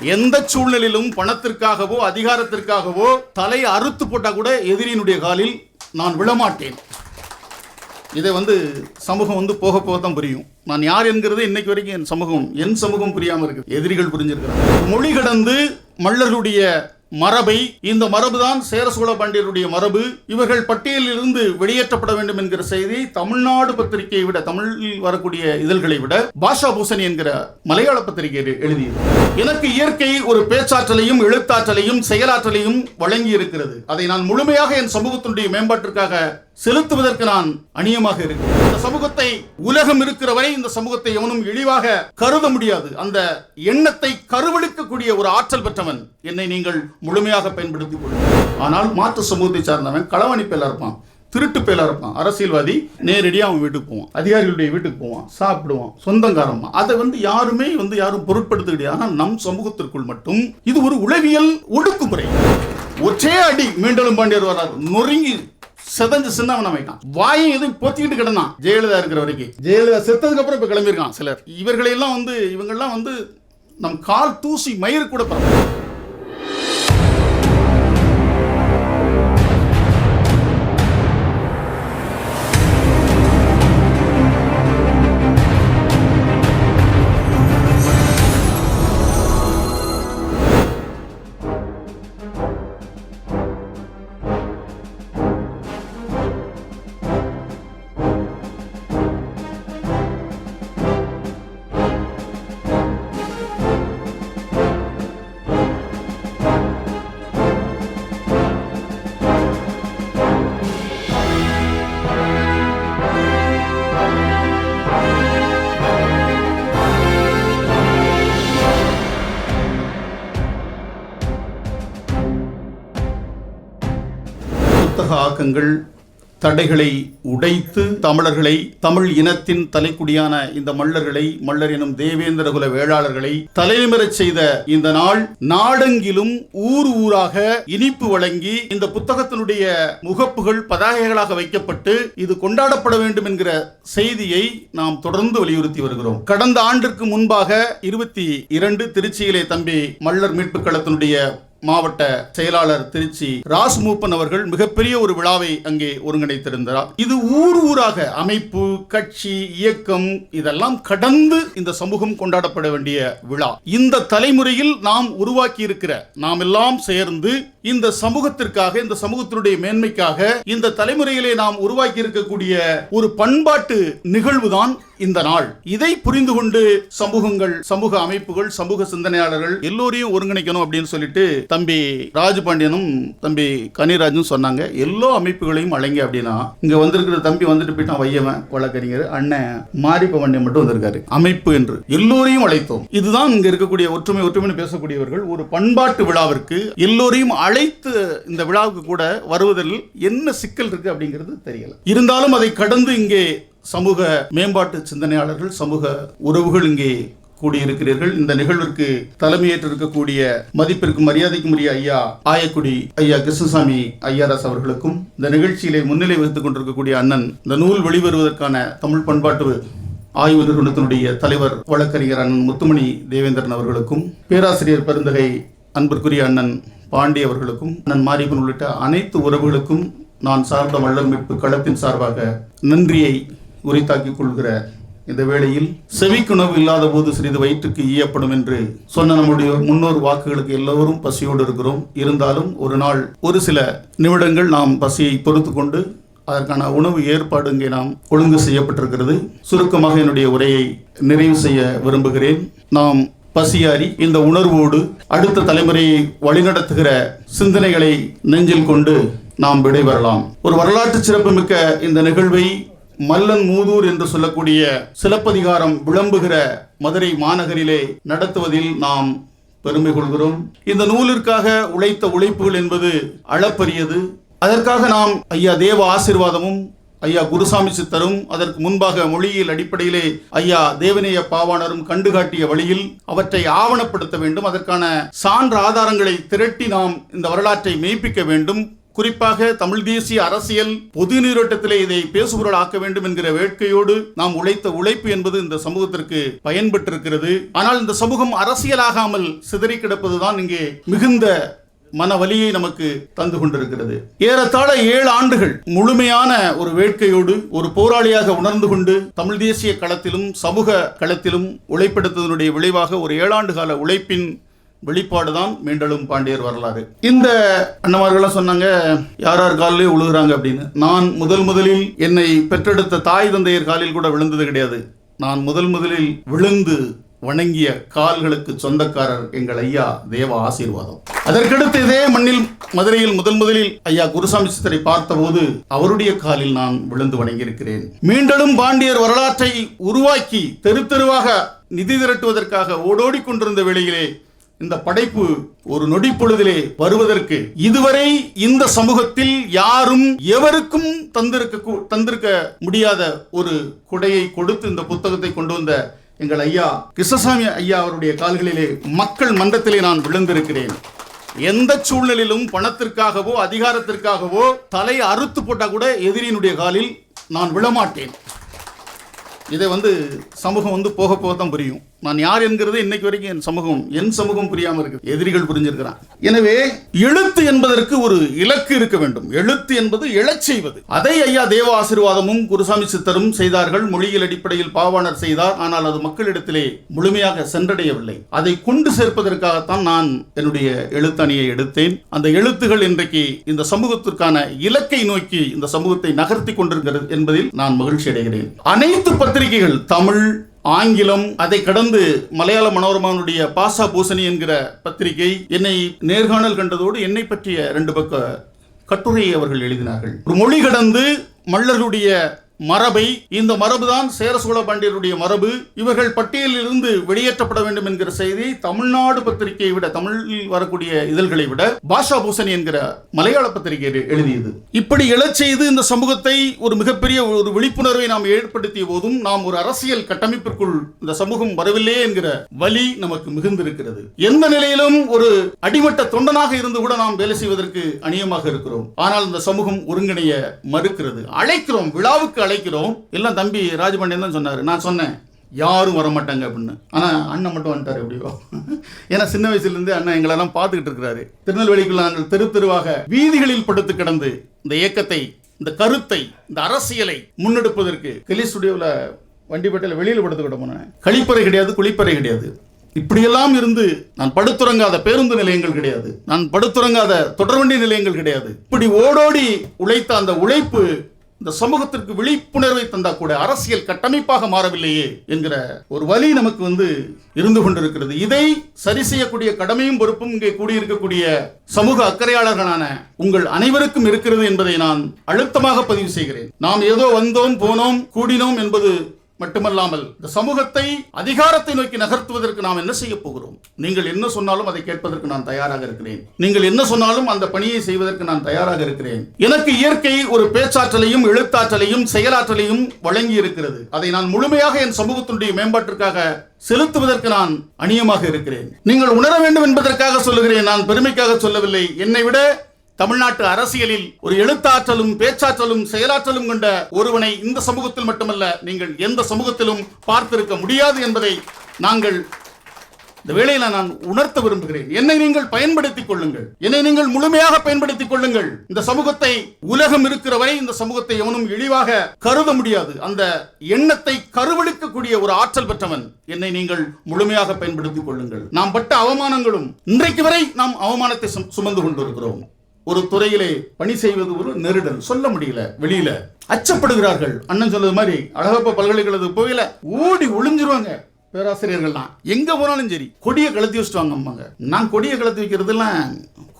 எந்த சூழ்நிலையிலும் பணத்திற்காகவோ அதிகாரத்திற்காகவோ தலை அறுத்து போட்டால் கூட எதிரியினுடைய காலில் நான் விழமாட்டேன். இதை வந்து சமூகம் வந்து போக போக தான் புரியும். நான் யார் என்கிறது இன்னைக்கு வரைக்கும் என் சமூகம் என் சமூகம் புரியாமல் இருக்கு. எதிரிகள் புரிஞ்சிருக்கிறாங்க. மொழி கடந்து மல்லர்களுடைய மரபை இந்த மரபுதான் சேர சோழ பாண்டியருடைய மரபு. இவர்கள் பட்டியலிலிருந்து வெளியேற்றப்பட வேண்டும் என்கிற செய்தி தமிழ்நாடு பத்திரிகையை விட தமிழில் வரக்கூடிய இதழ்களை விட பாஷா பூசணி என்கிற மலையாள பத்திரிகை எழுதியது. எனக்கு இயற்கை ஒரு பேச்சாற்றலையும் எழுத்தாற்றலையும் செயலாற்றலையும் வழங்கி இருக்கிறது அதை நான் முழுமையாக என் சமூகத்தினுடைய மேம்பாட்டிற்காக செலுத்துவதற்கு நான் அநியமாக இருக்கிறேன். இந்த சமூகத்தை உலகம் இருக்கிற வரை இந்த சமூகத்தை எவனும் இழிவாக கருத முடியாது. அந்த எண்ணத்தை கருவளிக்கக்கூடிய ஒரு ஆற்றல் பெற்றவன் என்னை நீங்கள் முழுமையாக பயன்படுத்திக் கொள்ளுங்கள். ஆனால் மாற்று சமூகத்தை சார்ந்தவன் களவாணி பேலா இருப்பான் திருட்டு பேலா இருப்பான் அரசியல்வாதி நேரடியாக அவன் வீட்டுக்கு போவான் அதிகாரிகளுடைய வீட்டுக்கு போவான் சாப்பிடுவான் சொந்தங்காரமா அதை வந்து யாருமே வந்து யாரும் பொருட்படுத்த கிடையாது ஆனால் நம் சமூகத்திற்குள் மட்டும் இது ஒரு உளவியல் ஒடுக்குமுறை. ஒற்றே அடி மீண்டலும் பாண்டியர் வராது நொறுங்கி செதஞ்சு சின்னவன வைக்கான் வாயும் எதுவும் பொத்திக்கிட்டு கிடந்தான். ஜெயலலிதா இருக்கிற வரைக்கும். ஜெயலலிதா செத்ததுக்கு அப்புறம் இப்போ கிளம்பியிருக்கான் சிலர். இவர்களையெல்லாம் வந்து இவங்கெல்லாம் வந்து நம் கால் தூசி மயிறு கூட பரவாயில்ல புத்தக ஆக்கங்கள் தடைகளை உடைத்து தமிழர்களை தமிழ் இனத்தின் தலைக்குடியான இந்த மல்லர்களை மல்லர் எனும் தேவேந்திர குல வேளாளர்களை தலைநிமிரச் செய்த இந்த நாள் நாடெங்கிலும் ஊர் ஊராக இனிப்பு வழங்கி இந்த புத்தகத்தினுடைய முகப்புகள் பதாகைகளாக வைக்கப்பட்டு இது கொண்டாடப்பட வேண்டும் என்கிற செய்தியை நாம் தொடர்ந்து வலியுறுத்தி வருகிறோம். கடந்த ஆண்டிற்கு முன்பாக இருபத்தி இரண்டு திருச்சியிலே தம்பி மல்லர் மீட்புக் களத்தினுடைய மாவட்ட செயலாளர் திருச்சி ராஸ் மூப்பன் அவர்கள் மிகப்பெரிய ஒரு விழாவை அங்கே ஒருங்கிணைத்திருந்தார். இது ஊர் ஊராக அமைப்பு கட்சி இயக்கம் இதெல்லாம் கடந்து இந்த சமூகம் கொண்டாடப்பட வேண்டிய விழா. இந்த தலைமுறையில் நாம் உருவாக்கி இருக்கிற நாம் எல்லாம் சேர்ந்து இந்த சமூகத்திற்காக இந்த சமூகத்தினுடைய மேன்மைக்காக இந்த தலைமுறையிலே நாம் உருவாக்கி இருக்கக்கூடிய ஒரு பண்பாட்டு நிகழ்வுதான் இந்த நாள். இதை புரிந்து கொண்டு சமூகங்கள் சமூக அமைப்புகள் சமூக சிந்தனையாளர்கள் எல்லோரையும் ஒருங்கிணைக்கணும் அப்படின்னு சொல்லிட்டு தம்பி ராஜபாண்டியனும் தம்பி கனிராஜும் சொன்னாங்க. எல்லா அமைப்புகளையும் அழைங்க அப்படின்னா இங்க வந்திருக்கிற தம்பி வந்துட்டு போயிட்டான் வையவன் வழக்கறிஞர் அண்ணன் மாரிப்ப வண்டியம் மட்டும் வந்திருக்காரு. அமைப்பு என்று எல்லோரையும் அழைத்தோம். இதுதான் இங்க இருக்கக்கூடிய ஒற்றுமை ஒற்றுமைன்னு பேசக்கூடியவர்கள் ஒரு பண்பாட்டு விழாவிற்கு எல்லோரையும் அழைத்து இந்த விழாவுக்கு கூட வருவதில் என்ன சிக்கல் இருக்கு அப்படிங்கிறது தெரியல. இருந்தாலும் அதை கடந்து இங்கே சமூக மேம்பாட்டு சிந்தனையாளர்கள் சமூக உறவுகள் இங்கே கூடியிருக்கிறீர்கள். இந்த நிகழ்விற்கு தலைமையேற்றிருக்கக்கூடிய மதிப்பிற்கும் மரியாதைக்கும் உரிய ஐயா ஆயக்குடி ஐயா கிருஷ்ணசாமி ஐயாராஸ் அவர்களுக்கும் இந்த நிகழ்ச்சியிலே முன்னிலை வகித்துக் கொண்டிருக்கக்கூடிய அண்ணன் இந்த நூல் வெளிவருவதற்கான தமிழ் பண்பாட்டு ஆய்வு நிறுவனத்தினுடைய தலைவர் வழக்கறிஞர் அண்ணன் முத்துமணி தேவேந்திரன் அவர்களுக்கும் பேராசிரியர் பெருந்தகை அன்பிற்குரிய அண்ணன் பாண்டி அவர்களுக்கும் அண்ணன் மாரியப்பன் உள்ளிட்ட அனைத்து உறவுகளுக்கும் நான் சார்ந்த வள்ளல் மீட்பு களத்தின் சார்பாக நன்றியை உரித்தாக்கிக் கொள்கிற இந்த வேளையில் செவிக்குணவு இல்லாத போது சிறிது வயிற்றுக்கு ஈயப்படும் என்று சொன்ன நம்முடைய முன்னோர் வாக்குகளுக்கு எல்லோரும் பசியோடு இருக்கிறோம். இருந்தாலும் ஒரு நாள் ஒரு சில நிமிடங்கள் நாம் பசியை பொறுத்து கொண்டு அதற்கான உணவு ஏற்பாடு இங்கே நாம் ஒழுங்கு செய்யப்பட்டிருக்கிறது. சுருக்கமாக என்னுடைய உரையை நிறைவு செய்ய விரும்புகிறேன். நாம் பசியாரி இந்த உணர்வோடு அடுத்த தலைமுறையை வழிநடத்துகிற சிந்தனைகளை நெஞ்சில் கொண்டு நாம் விடைபெறலாம். ஒரு வரலாற்று சிறப்புமிக்க இந்த நிகழ்வை மல்லன் மூதூர் என்று சொல்லக்கூடிய சிலப்பதிகாரம் விளம்புகிற மதுரை மாநகரிலே நடத்துவதில் நாம் பெருமை கொள்கிறோம். இந்த நூலிற்காக உழைத்த உழைப்புகள் என்பது அளப்பரியது. அதற்காக நாம் ஐயா தேவ ஆசீர்வாதமும் ஐயா குருசாமி சித்தரும் அதற்கு முன்பாக மொழியியல் அடிப்படையிலே ஐயா தேவநேய பாவாணரும் கண்டுகாட்டிய வழியில் அவற்றை ஆவணப்படுத்த வேண்டும். அதற்கான சான்று ஆதாரங்களை திரட்டி நாம் இந்த வரலாற்றை மெய்ப்பிக்க வேண்டும். குறிப்பாக தமிழ் தேசிய அரசியல் பொது நீரோட்டத்திலே இதை பேசுபொருள் ஆக்க வேண்டும் என்கிற வேட்கையோடு நாம் உழைத்த உழைப்பு என்பது இந்த சமூகத்திற்கு பயன்பட்டிருக்கிறது ஆனால் இந்த சமூகம் அரசியலாகாமல் சிதறி கிடப்பதுதான் இங்கே மிகுந்த மன வலியை நமக்கு தந்து கொண்டிருக்கிறது. ஏறத்தாழ ஏழு ஆண்டுகள் முழுமையான ஒரு வேட்கையோடு ஒரு போராளியாக உணர்ந்து கொண்டு தமிழ் தேசிய களத்திலும் சமூக களத்திலும் உழைப்பெடுத்ததனுடைய விளைவாக ஒரு ஏழாண்டு கால உழைப்பின் வெளிப்பாடுதான் மீண்டலும் பாண்டியர் வரலாறு. இந்த அண்ணமார்கள்லாம் சொன்னாங்க யார் யார் காலிலே உழுகுறாங்க? அப்படின்னு. நான் முதல் முதலில் என்னை பெற்றெடுத்த தாய் தந்தையர் காலில் கூட விழுந்தது கிடையாது. நான் முதல் முதலில் விழுந்து வணங்கிய கால்களுக்கு சொந்தக்காரர் எங்கள் ஐயா தேவ ஆசீர்வாதம். அதற்கடுத்து இதே மண்ணில் மதுரையில் முதல் முதலில் ஐயா குருசாமி சித்தரை பார்த்தபோது அவருடைய காலில் நான் விழுந்து வணங்கியிருக்கிறேன். மீண்டும் பாண்டியர் வரலாற்றை உருவாக்கி தெரு தெருவாக நிதி திரட்டுவதற்காக ஓடோடி கொண்டிருந்த வேளையிலே இந்த படைப்பு ஒரு நொடி பொழுதிலே வருவதற்கு இதுவரை இந்த சமூகத்தில் யாரும் எவருக்கும் தந்திருக்க கூ- தந்திருக்க முடியாத ஒரு குடையை கொடுத்து இந்த புத்தகத்தை கொண்டு வந்த எங்கள் ஐயா கிருஷ்ணசாமி ஐயா அவருடைய கால்களிலே மக்கள் மன்றத்திலே நான் விழுந்திருக்கிறேன். எந்த சூழ்நிலையிலும் பணத்திற்காகவோ அதிகாரத்திற்காகவோ தலை அறுத்து போட்டால் கூட எதிரியினுடைய காலில் நான் விழமாட்டேன். இதை வந்து சமூகம் வந்து போக போக தான் புரியும். நான் யார் என்கிறது இன்னைக்கு வரைக்கும் என் சமூகம் என் சமூகம் புரியாமல் இருக்கு எதிரிகள் புரிஞ்சிருக்கிறான் எனவே எழுத்து என்பதற்கு ஒரு இலக்கு இருக்க வேண்டும். எழுத்து என்பது எழச் செய்வது. அதை ஐயா தேவ ஆசீர்வாதமும் குருசாமி சித்தரும் செய்தார்கள். மொழியியல் அடிப்படையில் பாவாணர் செய்தார். ஆனால் அது மக்களிடத்திலே முழுமையாக சென்றடையவில்லை. அதை கொண்டு சேர்ப்பதற்காகத்தான் நான் என்னுடைய எழுத்தணியை எடுத்தேன். அந்த எழுத்துகள் இன்றைக்கு இந்த சமூகத்திற்கான இலக்கை நோக்கி இந்த சமூகத்தை நகர்த்தி கொண்டிருக்கிறது என்பதில் நான் மகிழ்ச்சி அடைகிறேன் அனைத்து பத்திரிகைகள் தமிழ் ஆங்கிலம் அதை கடந்து மலையாள மனோரமானுடைய பாசா பூசணி என்கிற பத்திரிகை என்னை நேர்காணல் கண்டதோடு என்னை பற்றிய ரெண்டு பக்க கட்டுரையை அவர்கள் எழுதினார்கள். ஒரு மொழி கடந்து மல்லருடைய மரபை இந்த மரபுதான் சேர சோழ பாண்டியருடைய மரபு. இவர்கள் பட்டியலில் இருந்து வெளியேற்றப்பட வேண்டும் என்கிற செய்தி தமிழ்நாடு பத்திரிகையை விட தமிழில் வரக்கூடிய இதழ்களை விட பாஷா பூசணி என்கிற மலையாள பத்திரிகை எழுதியது. இப்படி எழச் செய்து இந்த சமூகத்தை ஒரு மிகப்பெரிய ஒரு விழிப்புணர்வை நாம் ஏற்படுத்திய போதும் நாம் ஒரு அரசியல் கட்டமைப்பிற்குள் இந்த சமூகம் வரவில்லையே என்கிற வலி நமக்கு மிகுந்திருக்கிறது. எந்த நிலையிலும் ஒரு அடிமட்ட தொண்டனாக இருந்து கூட நாம் வேலை செய்வதற்கு அநியமாக இருக்கிறோம். ஆனால் இந்த சமூகம் ஒருங்கிணைய மறுக்கிறது. அழைக்கிறோம் விழாவுக்கு அழைக்கிறோம். எல்லாம் தம்பி ராஜபாண்டியன் தான் சொன்னாரு. நான் சொன்னேன் யாரும் வர மாட்டாங்க அப்படின்னு. ஆனா அண்ணன் மட்டும் வந்துட்டாரு எப்படியோ. ஏன்னா சின்ன வயசுலேருந்து அண்ணன் எங்களெல்லாம் பார்த்துக்கிட்டு இருக்கிறாரு. திருநெல்வேலிக்குள்ள நாங்கள் தெரு தெருவாக வீதிகளில் படுத்து கிடந்து இந்த இயக்கத்தை இந்த கருத்தை இந்த அரசியலை முன்னெடுப்பதற்கு கெலி ஸ்டுடியோவில் வண்டிப்பேட்டையில் வெளியில் படுத்துக்கிட்ட போனேன் கழிப்பறை கிடையாது குளிப்பறை கிடையாது. இப்படியெல்லாம் இருந்து நான் படுத்துறங்காத பேருந்து நிலையங்கள் கிடையாது. நான் படுத்துறங்காத தொடர்வண்டி நிலையங்கள் கிடையாது. இப்படி ஓடோடி உழைத்த அந்த உழைப்பு இந்த சமூகத்திற்கு விழிப்புணர்வை தந்தா கூட அரசியல் கட்டமைப்பாக மாறவில்லையே என்கிற ஒரு வழி நமக்கு வந்து இருந்து கொண்டிருக்கிறது. இதை சரி செய்யக்கூடிய கடமையும் பொறுப்பும் இங்கே கூடியிருக்கக்கூடிய சமூக அக்கறையாளர்களான உங்கள் அனைவருக்கும் இருக்கிறது என்பதை நான் அழுத்தமாக பதிவு செய்கிறேன். நாம் ஏதோ வந்தோம் போனோம் கூடினோம் என்பது மட்டுமல்லாமல் இந்த சமூகத்தை அதிகாரத்தை நோக்கி நகர்த்துவதற்கு நாம் என்ன செய்ய போகிறோம்? நீங்கள் என்ன சொன்னாலும் அதை கேட்பதற்கு நான் தயாராக இருக்கிறேன். நீங்கள் என்ன சொன்னாலும் அந்த பணியை செய்வதற்கு நான் தயாராக இருக்கிறேன். எனக்கு இயற்கை ஒரு பேச்சாற்றலையும் எழுத்தாற்றலையும் செயலாற்றலையும் வழங்கி இருக்கிறது. அதை நான் முழுமையாக என் சமூகத்தினுடைய மேம்பாட்டிற்காக செலுத்துவதற்கு நான் அணியமாக இருக்கிறேன். நீங்கள் உணர வேண்டும் என்பதற்காக சொல்லுகிறேன். நான் பெருமைக்காக சொல்லவில்லை. என்னை விட தமிழ்நாட்டு அரசியலில் ஒரு எழுத்தாற்றலும் பேச்சாற்றலும் செயலாற்றலும் கொண்ட ஒருவனை இந்த சமூகத்தில் மட்டுமல்ல நீங்கள் எந்த சமூகத்திலும் பார்த்திருக்க முடியாது என்பதை நாங்கள் இந்த வேளையில நான் உணர்த்த விரும்புகிறேன். என்னை நீங்கள் பயன்படுத்திக் கொள்ளுங்கள். என்னை நீங்கள் முழுமையாக பயன்படுத்திக் கொள்ளுங்கள். இந்த சமூகத்தை உலகம் இருக்கிற வரை இந்த சமூகத்தை எவனும் இழிவாக கருத முடியாது. அந்த எண்ணத்தை கருவெடுக்கக்கூடிய ஒரு ஆற்றல் பெற்றவன் என்னை நீங்கள் முழுமையாக பயன்படுத்திக் கொள்ளுங்கள். நாம் பட்ட அவமானங்களும் இன்றைக்கு வரை நாம் அவமானத்தை சும- சுமந்து கொண்டிருக்கிறோம். ஒரு துறையிலே பணி செய்வது ஒரு நெருடல். சொல்ல முடியல வெளியில. அச்சப்படுகிறார்கள். அண்ணன் சொன்னது மாதிரி அழகப்ப பல்கலைக்கழகத்துக்கு போகல. ஓடி ஒளிஞ்சிருவாங்க பேராசிரியர்கள்லாம். எங்க போனாலும் சரி. கொடியை கலத்தி வச்சுட்டு வாங்க அம்மாங்க நான் கொடியை கலத்தி வைக்கிறதுலாம்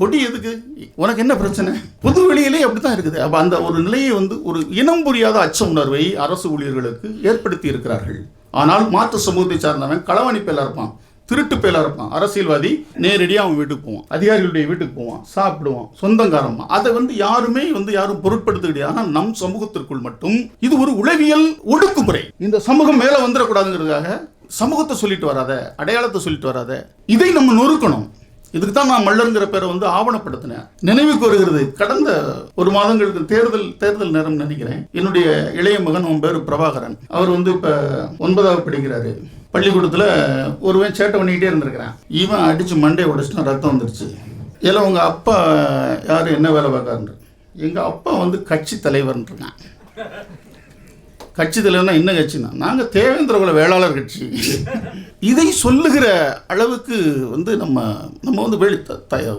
கொடி எதுக்கு? உனக்கு என்ன பிரச்சனை? பொது வெளியிலே அப்படித்தான் இருக்குது. அப்ப அந்த ஒரு நிலையை வந்து ஒரு இனம் புரியாத அச்ச உணர்வை அரசு ஊழியர்களுக்கு ஏற்படுத்தி இருக்கிறார்கள். ஆனால் மாற்று சமூகத்தை சார்ந்தவன் களவணிப்பெல்லாம் இருப்பான். திருட்டு பேலா இருப்பான். அரசியல்வாதி நேரடியாக அவன் வீட்டுக்கு போவான். அதிகாரிகளுடைய வீட்டுக்கு போவான். சாப்பிடுவான். சொந்தங்காரமா அதை வந்து யாருமே வந்து யாரும் பொருட்படுத்த கிடையாது ஆனால் நம் சமூகத்திற்குள் மட்டும் இது ஒரு உளவியல் ஒடுக்குமுறை. இந்த சமூகம் மேல வந்துடக்கூடாதுங்கிறதுக்காக சமூகத்தை சொல்லிட்டு வராத அடையாளத்தை சொல்லிட்டு வராத இதை நம்ம நொறுக்கணும். இதுக்கு தான் நான் மல்லருங்கிற பேரை வந்து ஆவணப்படுத்தினேன். நினைவுக்கு வருகிறது. கடந்த ஒரு மாதங்களுக்கு தேர்தல் தேர்தல் நேரம் நினைக்கிறேன். என்னுடைய இளைய மகன் அவன் பேர் பிரபாகரன். அவர் வந்து இப்போ ஒன்பதாவது படிக்கிறாரு. பள்ளிக்கூடத்தில் ஒருவன் சேட்டை பண்ணிக்கிட்டே இருந்திருக்கிறான். இவன் அடித்து மண்டையை உடைச்சிட்டு ரத்தம் வந்துருச்சு. இதில் உங்கள் அப்பா யார்? என்ன வேலை பார்க்காருன்ற எங்கள் அப்பா வந்து கட்சி தலைவர்ன்றான் கட்சி தலைவர்னா என்ன கட்சினா நாங்கள் தேவேந்திர குல வேளாளர் கட்சி. இதை சொல்லுகிற அளவுக்கு வந்து நம்ம நம்ம வந்து வெளி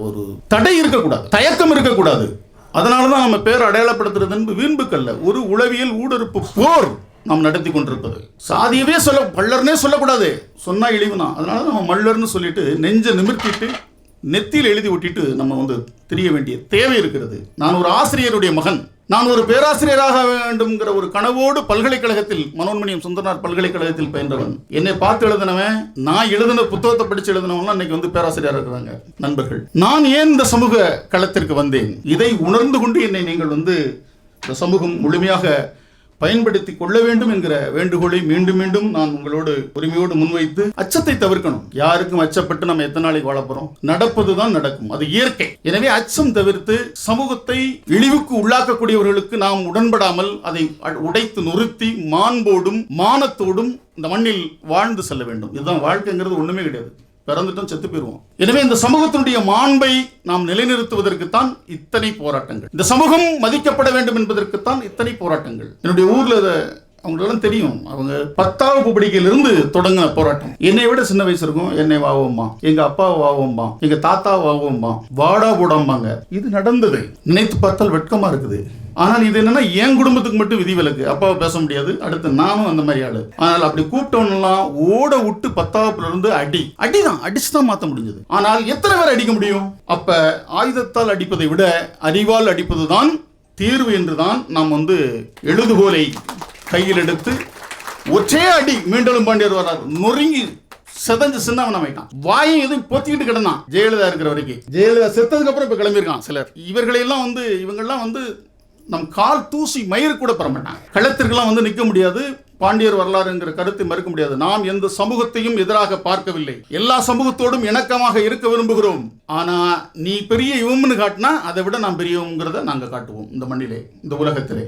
ஒரு தடை இருக்கக்கூடாது தயக்கம் இருக்கக்கூடாது. அதனால தான் நம்ம பேர் அடையாளப்படுத்துறதுன்னு வீண்புக்கல்ல ஒரு உளவியல் ஊடுருப்பு போர் நாம் நடத்தி கொண்டிருப்பது. சாதியவே சொல்ல பள்ளர்னே சொல்லக்கூடாது. சொன்னால் இழிவு தான் அதனால நம்ம மல்லர்னு சொல்லிட்டு நெஞ்சை நிமிர்த்திட்டு நெத்தியில் எழுதி ஒட்டிட்டு நம்ம வந்து தெரிய வேண்டிய தேவை இருக்கிறது. நான் ஒரு ஆசிரியருடைய மகன். நான் ஒரு பேராசிரியராக வேண்டும்ங்கிற ஒரு கனவோடு பல்கலைக்கழகத்தில் மனோன்மணியம் சுந்தரனார் பல்கலைக்கழகத்தில் பயின்றவன். என்னை பார்த்து எழுதினவன் நான் எழுதின புத்தகத்தை படிச்சு எழுதினவன்லாம் இன்னைக்கு வந்து பேராசிரியராக இருக்கிறாங்க நண்பர்கள். நான் ஏன் இந்த சமூக களத்திற்கு வந்தேன்? இதை உணர்ந்து கொண்டு என்னை நீங்கள் வந்து இந்த சமூகம் முழுமையாக பயன்படுத்தி கொள்ள வேண்டும் என்கிற வேண்டுகோளை மீண்டும் மீண்டும் நான் உங்களோடு உரிமையோடு முன்வைத்து அச்சத்தை தவிர்க்கணும். யாருக்கும் அச்சப்பட்டு நம்ம எத்தனை நாளைக்கு வாழப்போறோம் நடப்பதுதான் நடக்கும். அது இயற்கை. எனவே அச்சம் தவிர்த்து சமூகத்தை இழிவுக்கு உள்ளாக்கக்கூடியவர்களுக்கு நாம் உடன்படாமல் அதை அ- உடைத்து நொறுத்தி மாண்போடும் மானத்தோடும் இந்த மண்ணில் வாழ்ந்து செல்ல வேண்டும். இதுதான் வாழ்க்கைங்கிறது ஒண்ணுமே கிடையாது. பிறந்துட்டோம் செத்து போயிருவோம். எனவே இந்த சமூகத்தினுடைய மாண்பை நாம் நிலைநிறுத்துவதற்குத்தான் இத்தனை போராட்டங்கள். இந்த சமூகம் மதிக்கப்பட வேண்டும் என்பதற்குத்தான் இத்தனை போராட்டங்கள். என்னுடைய ஊர்ல அவங்களெல்லாம் தெரியும். அவங்க பத்தாவது படிக்கையிலிருந்து தொடங்கின போராட்டம். என்னை விட சின்ன வயசு இருக்கும். என்னை வாவோம்மா. எங்க அப்பா வாவோம்மா. எங்க தாத்தா வாவோம்மா. வாடா போடாம்பாங்க. இது நடந்தது. நினைத்து பார்த்தால் வெட்கமா இருக்குது. ஆனால் இது என்னன்னா என் குடும்பத்துக்கு மட்டும் விதிவிலக்கு அப்பாவை பேச முடியாது. அடுத்து நானும் அந்த மாதிரி ஆளு. ஆனால் அப்படி கூப்பிட்டவனெல்லாம் ஓட விட்டு பத்தாவதுல இருந்து அடி. அடிதான். அடிச்சு தான் மாத்த முடிஞ்சது. ஆனால் எத்தனை பேர் அடிக்க முடியும்? அப்ப ஆயுதத்தால் அடிப்பதை விட அறிவால் அடிப்பதுதான் தீர்வு என்றுதான் நாம் வந்து எழுதுகோலை கையில் எடுத்து ஒற்றே அடி மீண்டலும் பாண்டியர் வர்றார். நொறுங்கி செதஞ்சு சின்னவன் அமைக்கான் வாயும் எதுவும் பொத்திக்கிட்டு கிடந்தான். ஜெயலலிதா இருக்கிற வரைக்கும். ஜெயலலிதா செத்ததுக்கு அப்புறம் இப்ப கிளம்பியிருக்கான் சிலர். இவர்களையெல்லாம் வந்து இவங்கெல்லாம் வந்து நம் கால் தூசி மயிறு கூட பெற மாட்டாங்க. களத்திற்கெல்லாம் வந்து நிற்க முடியாது. பாண்டியர் வரலாறுங்கிற கருத்தை மறுக்க முடியாது. நாம் எந்த சமூகத்தையும் எதிராக பார்க்கவில்லை. எல்லா சமூகத்தோடும் இணக்கமாக இருக்க விரும்புகிறோம். ஆனா நீ பெரிய இவம்னு காட்டினா அதை விட நாம் பெரியவங்கிறத நாங்கள் காட்டுவோம். இந்த மண்ணிலே இந்த உலகத்திலே.